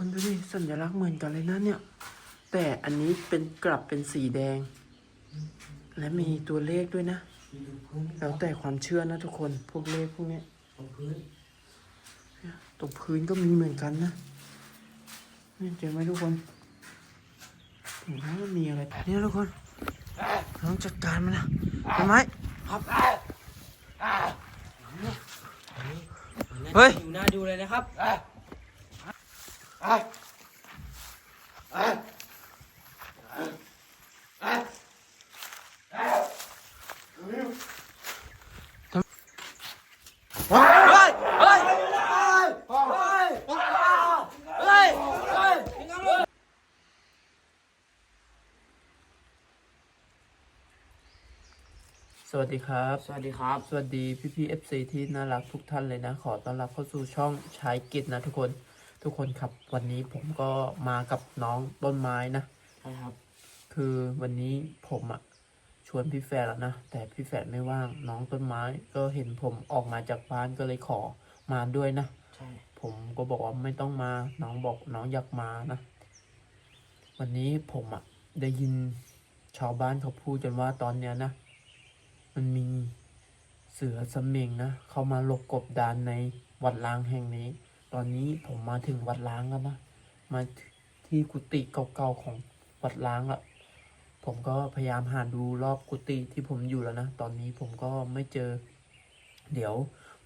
คนดูดิสัญลักษณ์เหมือนกันเลยนะเนี่ย แต่อันนี้เป็นกลับเป็นสีแดง และมีตัวเลขด้วยนะ แล้วแต่ความเชื่อนะทุกคนพวกเลขพวกเนี้ยตรงพื้นตรงพื้นก็มีเหมือนกันนะนี่เจอไหมทุกคนถึงว่ามันมีอะไรเนี่ยทุกคนต้องจัดการมันนะเห็นไหมครับเฮ้ยอยู่หน้าดูเลยนะครับ เฮ้ยเฮ้ยเฮ้ย สวัสดีครับ สวัสดีครับ สวัสดีพี่พี่เอฟซีที่น่ารักทุกท่านเลยนะ ขอต้อนรับเข้าสู่ช่องชายกิจนะทุกคน ทุกคนครับวันนี้ผมก็มากับน้องต้นไม้นะใช่ครับ คือวันนี้ผมอะชวนพี่แฟนแล้วนะแต่พี่แฟนไม่ว่างน้องต้นไม้ก็เห็นผมออกมาจากบ้านก็เลยขอมาด้วยนะใช่ผมก็บอกว่าไม่ต้องมาน้องบอกน้องอยากมานะ วันนี้ผมอะได้ยินชาวบ้านเขาพูดกันว่าตอนเนี้ยนะ มันมีเสือสมิงนะ เข้ามาหลบกบดานในวัดล้างแห่งนี้ต อนนี้ผมมาถึงวัดล้างแล้วนะ มาที่กุฏิเก่าๆของวัดล้างละผมก็พยายามหาดูรอบกุฏิที่ผมอยู่แล้วนะ ตอนนี้ผมก็ไม่เจอ เดี๋ยว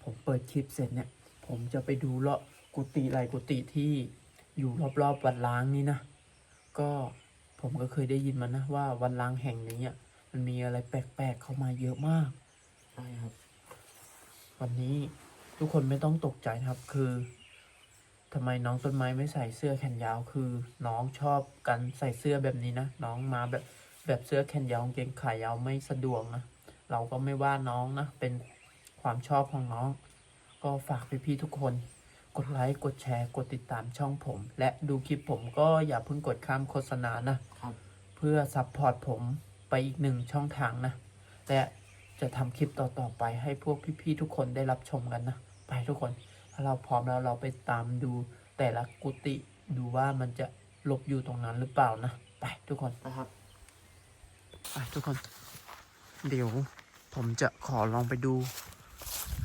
ผมเปิดคลิปเสร็จเนี่ย ผมจะไปดูเลาะกุฏิหลายกุฏิที่อยู่รอบๆวัดล้างนี้นะ ก็ผมก็เคยได้ยินมานะว่าวัดล้างแห่งนี้อะมันมีอะไรแปลกๆเข้ามาเยอะมาก ใช่ครับ วันนี้ทุกคนไม่ต้องตกใจนะครับ คือ ทำไมน้องต้นไม้ไม่ใส่เสื้อแขนยาวคือ น้องชอบกันใส่เสื้อแบบนี้นะ น้องมาแบบแบบเสื้อแขนยาวกางเกงขายาวไม่สะดวกนะ เราก็ไม่ว่าน้องนะ เป็นความชอบของน้อง ก็ฝากพี่ๆทุกคน กดไลค์กดแชร์ กดติดตามช่องผม และดูคลิปผมก็อย่าเพิ่งกดข้ามโฆษณานะครับเพื่อซัพพอร์ตผมไปอีกหนึ่งช่องทางนะและจะทำคลิปต่อๆไปให้พวกพี่ๆทุกคนได้รับชมกันนะ ไปทุกคนถ้า เราพร้อมแล้วเราไปตามดูแต่ละกุฏิดูว่ามันจะหลบอยู่ตรงนั้นหรือเปล่านะ ไปทุกคนนะครับ ไปทุกคน เดี๋ยวผมจะขอลองไปดู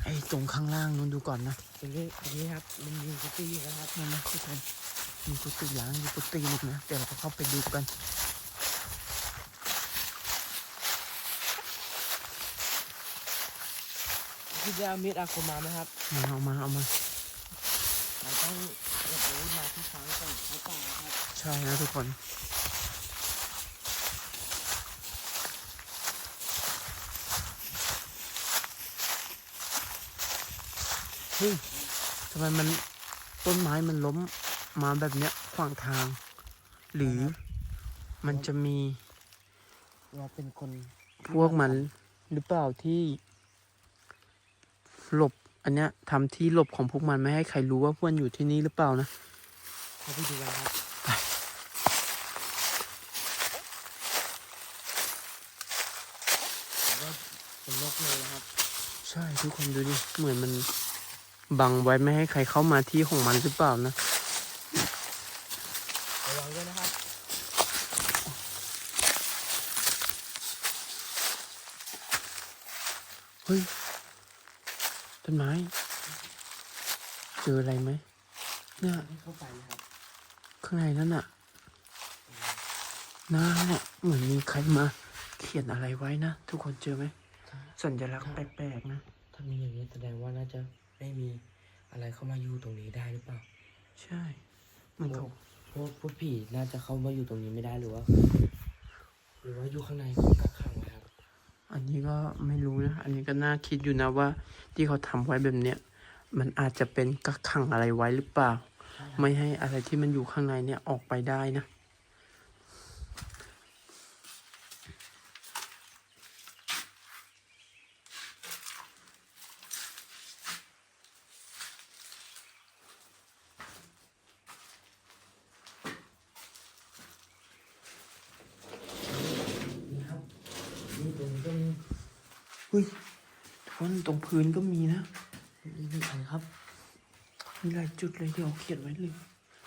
ไอ้ตรงข้างล่างนู้นดูก่อนนะตรงนี้ตรงนี้ครับ มันมีกุฏินะครับนั่นนะทุกคนมีกุฏิล้างมีกุฏิหนึงนะเดี๋ยวเราเข้าไปดูกันคิดจะเอามีดอาคมมาไหมครับมาเอามาเอามา เราต้องเก็บอาวุธมาทุกครั้งก่อนเข้าป่าครับใช่นะทุกคน เฮ้ยทำไมมันต้นไม้มันล้มมาแบบเนี้ยขวางทาง หรือมันจะมีเราเป็นคนพวกมันหรือเปล่าที่หลบ อันเนี้ยทำที่หลบของพวกมันไม่ให้ใครรู้ว่าพวกมันอยู่ที่นี่หรือเปล่านะเขาไปดูกันครับแล้วก็เป็นนกเลยนะครับ ใช่ทุกคนดูดิ เหมือนมันบังไว้ไม่ให้ใครเข้ามาที่ของมันหรือเปล่านะระวังด้วยนะครับ เฮ้ย ต้นไม้ เจออะไรไหมเนี่ยไม่เข้าไปนะครับ ข้างในนั่นน่ะหน้าเนี่ยเหมือนมีใครมา เขียนอะไรไว้นะ ทุกคนเจอไหมถ้าสัญลักษณ์แปลกๆนะ ถ้ามีอย่างนี้แสดงว่าน่าจะไม่มีอะไรเข้ามาอยู่ตรงนี้ได้หรือเปล่า ใช่มันเขาพวกพวกผีน่าจะเข้ามาอยู่ตรงนี้ไม่ได้หรือว่า หรือว่าอยู่ข้างในกักขังไว้ครับ อันนี้ก็ไม่รู้นะ อันนี้ก็น่าคิดอยู่นะว่า ที่เขาทำไว้แบบเนี้ย มันอาจจะเป็นกักขังอะไรไว้หรือเปล่า ไม่ให้อะไรที่มันอยู่ข้างในเนี่ยออกไปได้นะ นี่ครับ นี่ตรงนี้ก็มีเฮ้ยทุกคนตรงพื้นก็มีนะ นี่นี่อันครับ มีหลายจุดเลยเดี๋ยวเขียนไว้เลย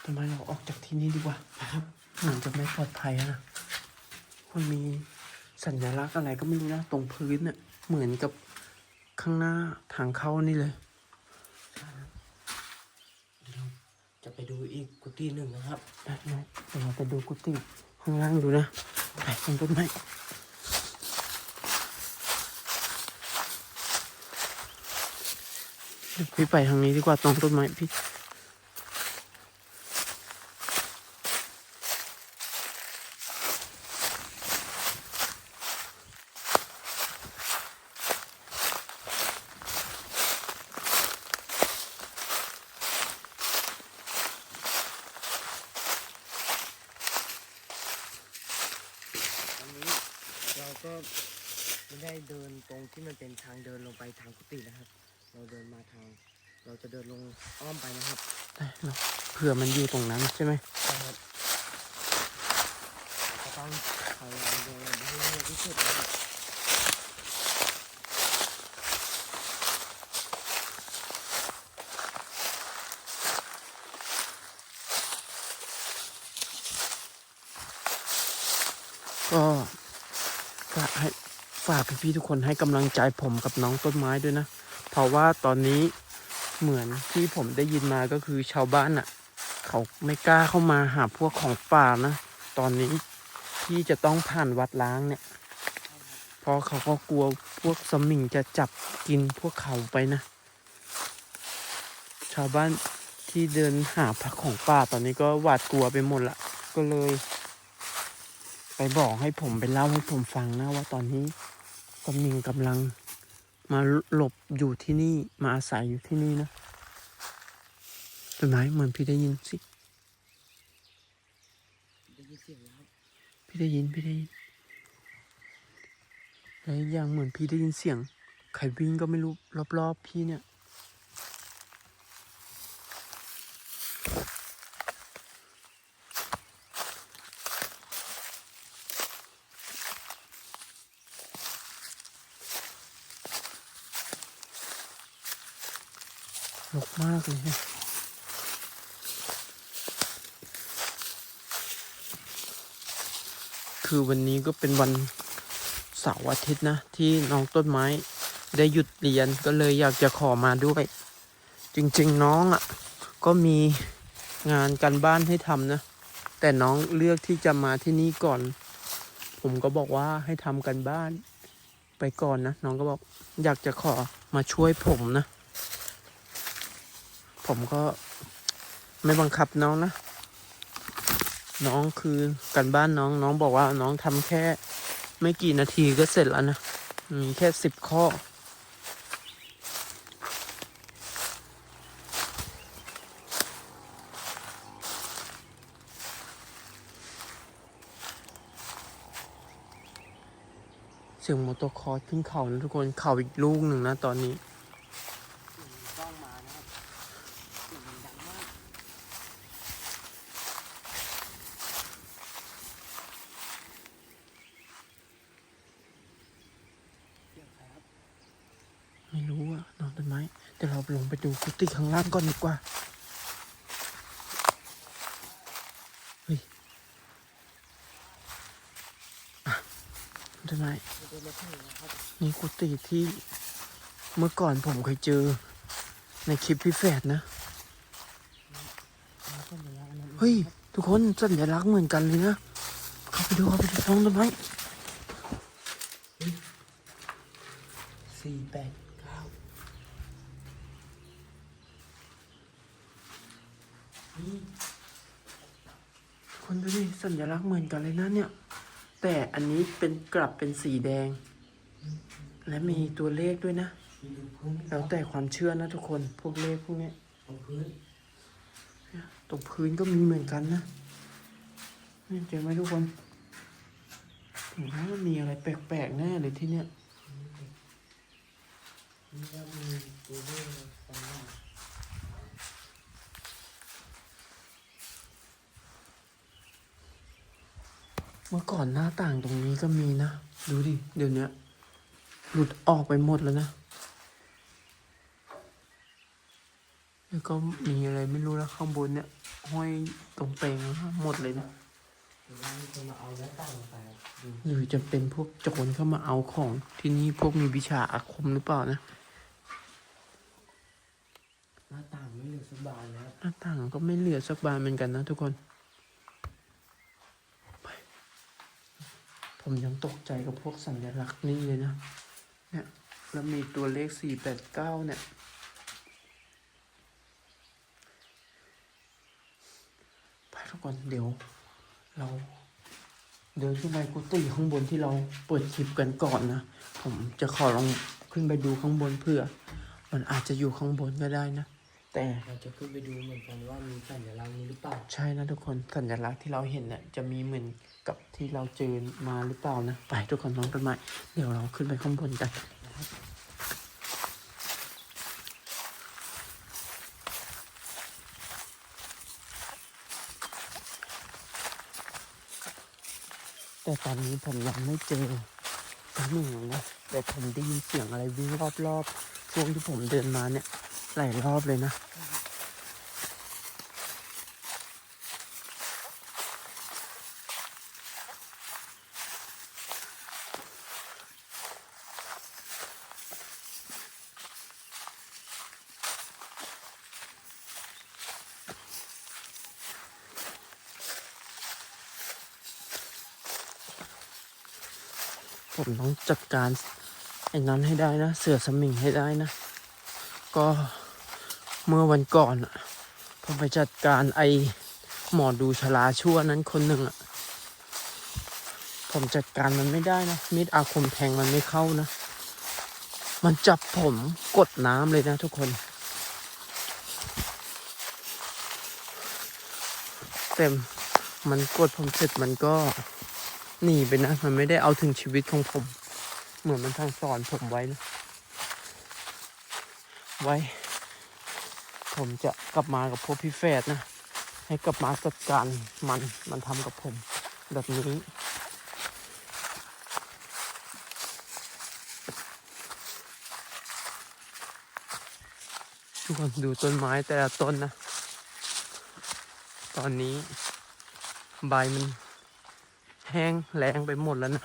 แต่ทำไมเราออกจากที่นี่ดีกว่าครับเหมือนจะไม่ปลอดภัยอะนะมันมีสัญลักษณ์อะไรก็ไม่รู้นะตรงพื้นเน่ะเหมือนกับข้างหน้าทางเข้านี่เลยเราจะไปดูอีกกุฏิหนึ่งนะครับได้ไหมเดี๋ยวเราไปดูกุฏิข้างล่างดูนะไปตรงต้นไม้เดี๋ยว พี่ไปทางนี้ดีกว่าตรงต้นไม้พี่ตอนนี้เราก็ไม่ได้เดินตรงที่มันเป็นทางเดินลงไปทางกุฏินะครับ เราเดินมาทาง เราจะเดินลงอ้อมไปนะครับได้เนาะเผื่อมันอยู่ตรงนั้นใช่ไหมครับเราก็ต้องพยายามเดินให้เร็วที่สุดนะครับก็ฝากให้ฝากพี่ๆทุกคนให้กำลังใจผมกับน้องต้นไม้ด้วยนะ เพราะว่าตอนนี้เหมือนที่ผมได้ยินมาก็คือชาวบ้านอะ เขาไม่กล้าเข้ามาหาพวกของป่านะตอนนี้ที่จะต้องผ่านวัดล้างเนี่ยเพราะเขาก็กลัวพวกสมิงจะจับกินพวกเขาไปนะ ชาวบ้านที่เดินหาผักของป่าตอนนี้ก็หวาดกลัวไปหมดละก็เลย ไปบอกให้ผมไปเล่าให้ผมฟังนะว่าตอนนี้สมิงกำลัง มาหลบอยู่ที่นี่มาอาศัยอยู่ที่นี่นะต้นไม้เหมือนพี่ได้ยินสิได้ยินเสียงแล้วครับพี่ได้ยินพี่ได้ยินแล้วอีกอย่างเหมือนพี่ได้ยินเสียงใครวิ่งก็ไม่รู้รอบๆพี่เนี่ย รกมากเลยเนี่ย คือวันนี้ก็เป็นวันเสาร์อาทิตย์นะ ที่น้องต้นไม้ได้หยุดเรียนก็เลยอยากจะขอมาด้วย จริงๆน้องอะ ก็มีงานการบ้านให้ทำนะ แต่น้องเลือกที่จะมาที่นี่ก่อน ผมก็บอกว่าให้ทำกันบ้านไปก่อนนะ น้องก็บอกอยากจะขอมาช่วยผมนะ ผมก็ไม่บังคับน้องนะ น้องคือกันบ้านน้องน้องบอกว่าน้องทำแค่ไม่กี่นาทีก็เสร็จแล้วนะ มีแค่สิบข้อ เสียงมอเตอร์คอร์สขึ้นเขานะทุกคน เขาอีกลูกหนึ่งนะตอนนี้ เสียงกล้องมานะครับเสียงมันดังมาก เสียงใครครับ ไม่รู้อะน้องต้นไม้เดี๋ยวเรา ลงไปดูกุฏิข้างล่างก่อนดีกว่า เฮ้ยอะต้นไมนี่กุฏิที่เมื่อก่อนผมเคยเจอในคลิปพี่แฝดนะ เฮ้ย ทุกคนสัญลักษณ์เหมือนกันเลยนะ เข้าไปดูเข้าไปดูน้องต้นไม้สี่แปดเก้า คนดูดิสัญลักษณ์เหมือนกันเลยนะเนี่ย แต่อันนี้เป็นกลับเป็นสีแดง และมีตัวเลขด้วยนะ แล้วแต่ความเชื่อนะทุกคน พวกเลขพวกเนี้ยตรงพื้นก็มีเหมือนกันนะนี่เจอไหมทุกคนถึงว่ามันมีอะไรแปลกๆแน่เลยที่เนี้ย นี่ก็มีตัว เลขตรงหน้าเมื่อก่อนหน้าต่างตรงนี้ก็มีนะ ดูดิ เดี๋ยวเนี้ยหลุดออกไปหมดแล้วนะ แล้วก็มีอะไรไม่รู้แล้วข้างบนเนี่ยโอ้ห้อยตรงเปลงหมดเลยนะหรือว่ามีคนมาเอาหน้าต่างไปดูหรือจะเป็นพวกโจรเข้ามาเอาของที่นี่พวกมีวิชาอาคมหรือเปล่านะ หน้าต่างไม่เหลือสักบานแล้ว หน้าต่างก็ไม่เหลือสักบานเหมือนกันนะทุกคนไป ผมยังตกใจกับพวกสัญลักษณ์นี่เลยนะ เนี่ย แล้วมีตัวเลขสี่แปดเก้าเนี่ย ไปทุกคนเดี๋ยว เรา เดินขึ้นไปกุฏิข้างบนที่เราเปิดคลิปกันก่อนนะ ผมจะขอลองขึ้นไปดูข้างบนเพื่อ มันอาจจะอยู่ข้างบนก็ได้นะ แต่เราจะขึ้นไปดูเหมือนกันว่ามีสัญลักษณ์นี้หรือเปล่า ใช่นะทุกคนสัญลักษณ์ที่เราเห็นเนี่ยจะมีเหมือนกับที่เราเจอมาหรือเปล่านะ ไปทุกคนน้องต้นไม้เดี๋ยวเราขึ้นไปข้างบนกันแต่ตอนนี้ผมยังไม่เจอตัวหนึ่งนะแต่ผมได้ยินเสียงอะไรวิ่งรอบๆช่วงที่ผมเดินมาเนี่ย หลายรอบเลยนะผมต้องจัดการไอ้นั้นให้ได้นะ เสือสมิงให้ได้นะ ก็ เมื่อวันก่อนอะผมไปจัดการไอหมอดูชลาชั่วนั้นคนหนึ่งอะผมจัดการมันไม่ได้นะ มีดอาคมแทงมันไม่เข้านะ มันจับผมกดน้ำเลยนะทุกคน เต็มมันกดผมเสร็จมันก็หนีไปนะ มันไม่ได้เอาถึงชีวิตของผม เหมือนมันทางสอนผมไว้นะไว้ ผมจะกลับมากับพวกพี่แฝดนะ ให้กลับมาจัดการมันมันทำกับผมแบบนี้ทุกคนดูต้นไม้แต่ละต้นนะ ตอนนี้ใบมันแห้งแรงไปหมดแล้วนะ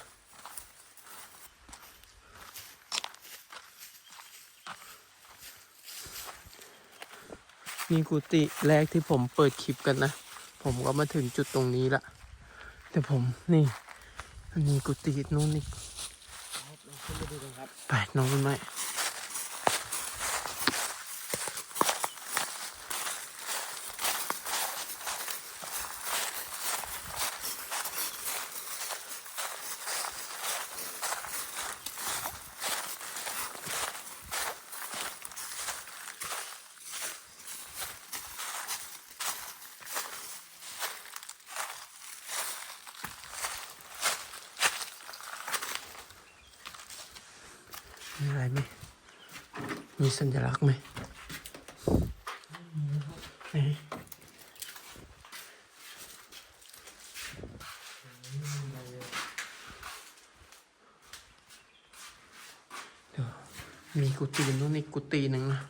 นี่กุฏิแรกที่ผมเปิดคลิปกันนะ ผมก็มาถึงจุดตรงนี้ละ แต่ผมนี่อันนี้กุฏินู้นนี่ไปดูกันครับไปน้องต้นไม้ มีอะไรไหมมีสัญลักษณ์ไหมไหนเดี๋ยวมีกุฏินู้นอีกกุฏิหนึ่งนะ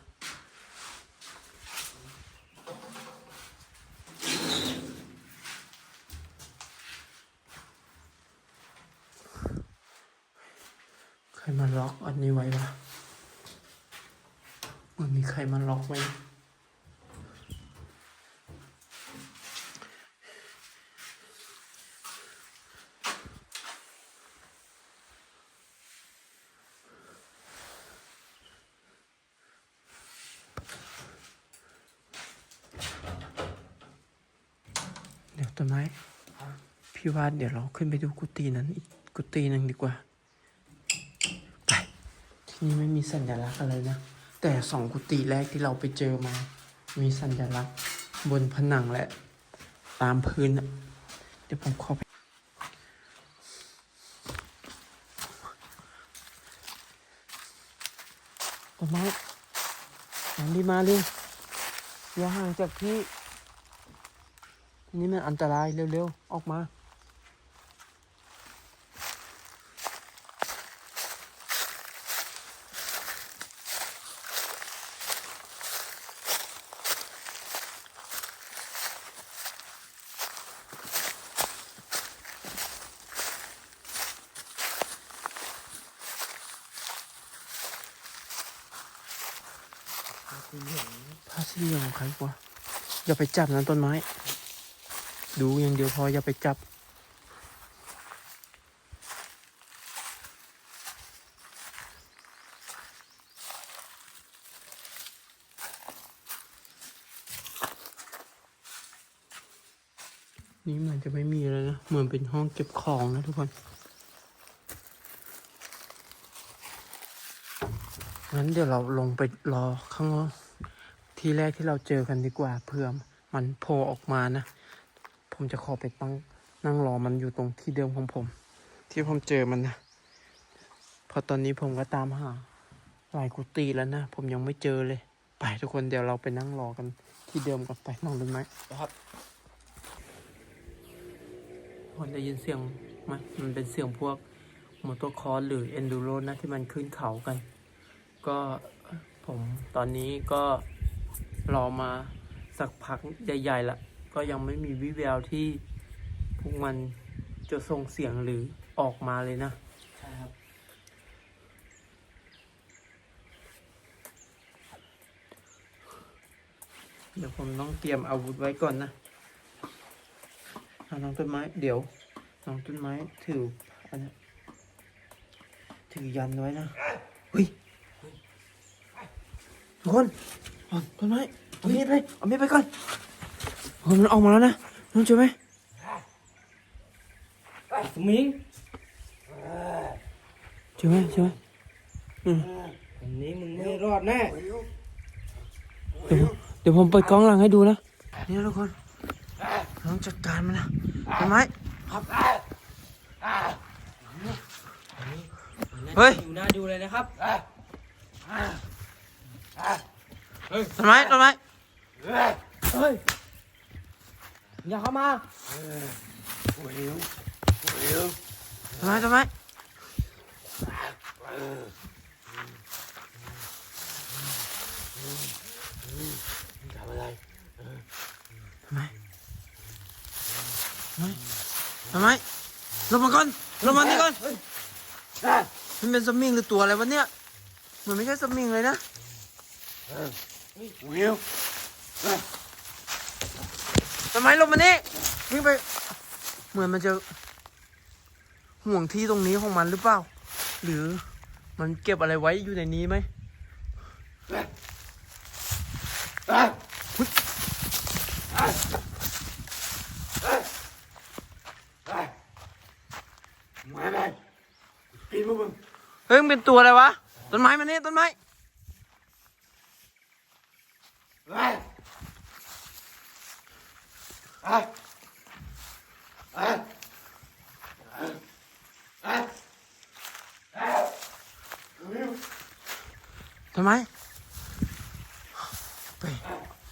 ใครมาล็อกอันนี้ไว้วะ มันมีใครมาล็อกไว้เดี๋ยวต้ นไม้พี่ว่าเดี๋ยวเราขึ้นไปดูกุฏินั้นอีกกุฏิหนึ่งดีกว่า ไป ที่นี่ไม่มีสัญลักษณ์อะไรนะ แต่สองกุฏิแรกที่เราไปเจอมา มีสัญลักษณ์บนผนังและ ตามพื้นน่ะเดี๋ยวผมขอไปต้นไม้น้องดีมาเร็วอย่าห่างจากพี่ นี่มันอันตรายเร็วๆ ออกมา ผ้าสีเหลืองผ้าสีเหลืองของใครกว่าอย่าไปจับนะต้นไม้ ดูอย่างเดียวพออย่าไปจับ นี่เหมือนจะไม่มีแล้วนะ เหมือนเป็นห้องเก็บของนะทุกคนงั้นเดี๋ยวเราลงไปรอข้างนอกที่แรกที่เราเจอกันดีกว่าเผื่อมันโผล่ออกมานะ ผมจะขอไปตั้งนั่งรอมันอยู่ตรงที่เดิมของผม ที่ผมเจอมันนะเพราะตอนนี้ผมก็ตามหาหลายกุฏิแล้วนะ ผมยังไม่เจอเลย ไปทุกคนเดี๋ยวเราไปนั่งรอกันที่เดิมกันไปมองดูไหมนะครับคนได้ยินเสียงไหมมันเป็นเสียงพวกมอเตอร์คอร์สหรือเอนดูโรนะที่มันขึ้นเขากัน ก็ผมตอนนี้ก็รอมาสักพักใหญ่ๆละ ก็ยังไม่มีวิแววที่พวกมันจะส่งเสียงหรือออกมาเลยนะ ใช่ครับ เดี๋ยวผมต้องเตรียมอาวุธไว้ก่อนนะเอาน้องต้นไม้ เดี๋ยวน้องต้นไม้ถืออันนี้ถือยันไว้นะเฮ้ยทุกคนเอาต้นไม้เอามีดไปเอามีดไปก่อน เฮ้ยมันออกมาแล้วนะน้องเจอไหมสมิงเจอไหมเจอไหมอืมวันนี้มึงไม่รอดแน่เดี๋ยวผมเดี๋ยวผมเปิดกล้องหลังให้ดูนะนี่นะทุกคนน้องจัดการมันนะต้นไม้เฮ้ยอยู่หน้าดูเลยนะครับต้นไม้ต้นไม้เฮ้ย อย่าเข้ามาต้นไม้ต้นไมทำไมทำไมทำไมลงมาก่อนลงมานี่ก่อนมันเป็นสมิงหรือตัวอะไรวะเนี่ยเหมือนไม่ใช่สมิงเลยนะหิว ทำไมลงมานี่วิ่งไป เหมือนมันจะห่วงที่ตรงนี้ของมันหรือเปล่า หรือมันเก็บอะไรไว้อยู่ในนี้ไหมเฮ้ยมันเป็นตัวอะไรวะ ต้นไม้มันนี่ต้นไม้ ต้นไม้ไป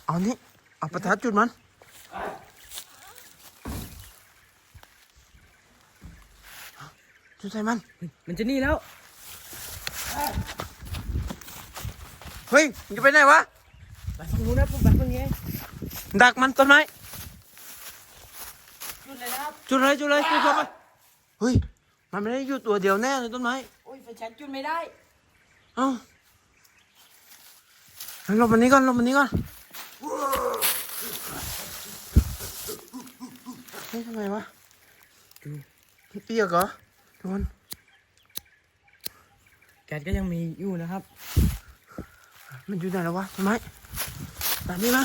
เอานี่ เอาประทัดจุดมัน จุดใส่มัน มันจะหนี่แล้ว เฮ้ย มันจะไปไหนวะ ไปฝั่งนู้นนะผมไปฝั่งนี้ ดักมันต้นไม้ หยุดเลยนะครับ จุดเลยจุดเลยจุดเข้าไปเฮ้ย มันไม่ได้อยู่ตัวเดียวแน่เลยต้นไม้ โอ้ยไฟแช็กจุดไม่ได้เอ้างั้นหลบมันนี้ก่อนหลบมันนี้ก่อนเฮ้ยทำไมวะดูเปียกเหรอทุกคนแก๊สก็ยังมีอยู่นะครับ มันอยู่ไหนแล้ววะต้นไม้ตามนี้มา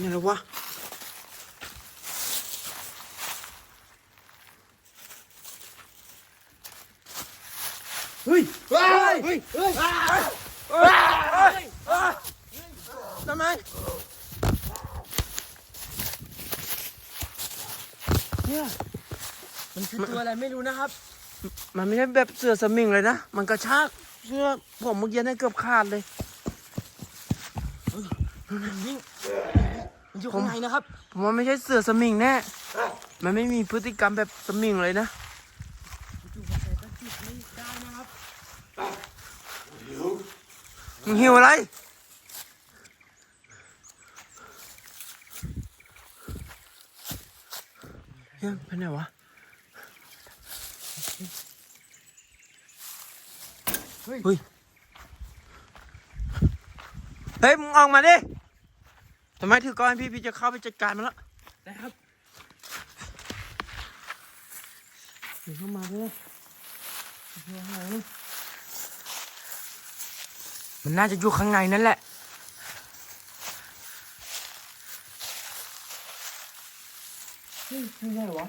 เป็นไงแล้ววะเฮ้ยเฮ้ยเฮ้ยเฮ้ยทำไมเนี่ยมันคือตัวอะไรไม่รู้นะครับ มันไม่ใช่แบบเสือสมิงเลยนะ มันกระชากเสื้อผมเมื่อกี้เนี่ยเกือบขาดเลยยิ่งมัน อยู่ข้างในนะครับ ผมว่าไม่ใช่เสือสมิงแน่ มันไม่มีพฤติกรรมแบบสมิงเลยนะจู่ๆมันใส่ก็จิตไม่ได้นะครับมึงหิวอะไรใเฮ้ยไปไหนวะเฮ้ยเฮ้ย เฮ้ย มึงออกมาดิ ทำไมถือก้อนพี่พี่จะเข้าไปจัดการมันแล้วได้ครับเดี๋ยวเข้ามาด้วยเดี๋ยวหายมันน่าจะอยู่ข้างในนั่นแหละเฮ้ยไม่ใช่วะ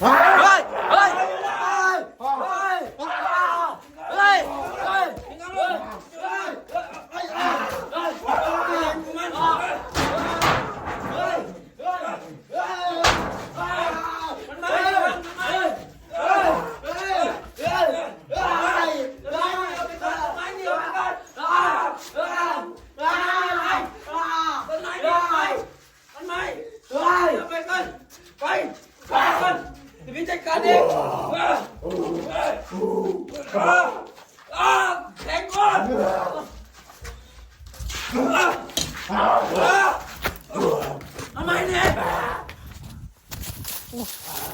เฮ้ย เฮ้ย เฮ้ย เฮ้ย เฮ้ย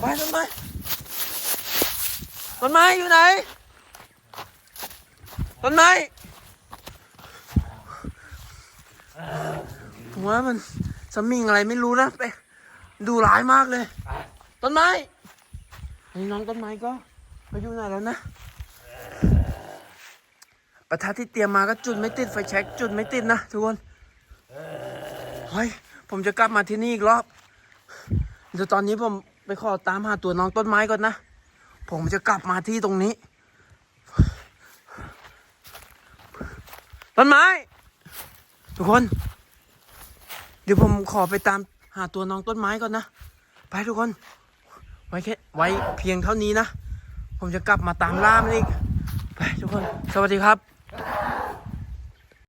ไปต้นไม้ต้นไม้อยู่ไหน ต้นไม้ผมว่ามัน สมิงอะไรไม่รู้นะไปดูร้ายมากเลย ต้นไม้ไอ้น้องต้นไม้ก็ไปอยู่ไหนแล้วนะ ประทัดที่เตรียมมาก็จุดไม่ติดไฟแช็กจุดไม่ติดนะทุกคนเฮ้ยผมจะกลับมาที่นี่อีกรอบเดี๋ยวตอนนี้ผมไปขอตามหาตัวน้องต้นไม้ก่อนนะ ผมจะกลับมาที่ตรงนี้ ต้นไม้ ทุกคน เดี๋ยวผมขอไปตามหาตัวน้องต้นไม้ก่อนนะ ไปทุกคน ไว้แค่ไว้เพียงเท่านี้นะ ผมจะกลับมาตามล่ามนอีก ไปทุกคน สวัสดีครับ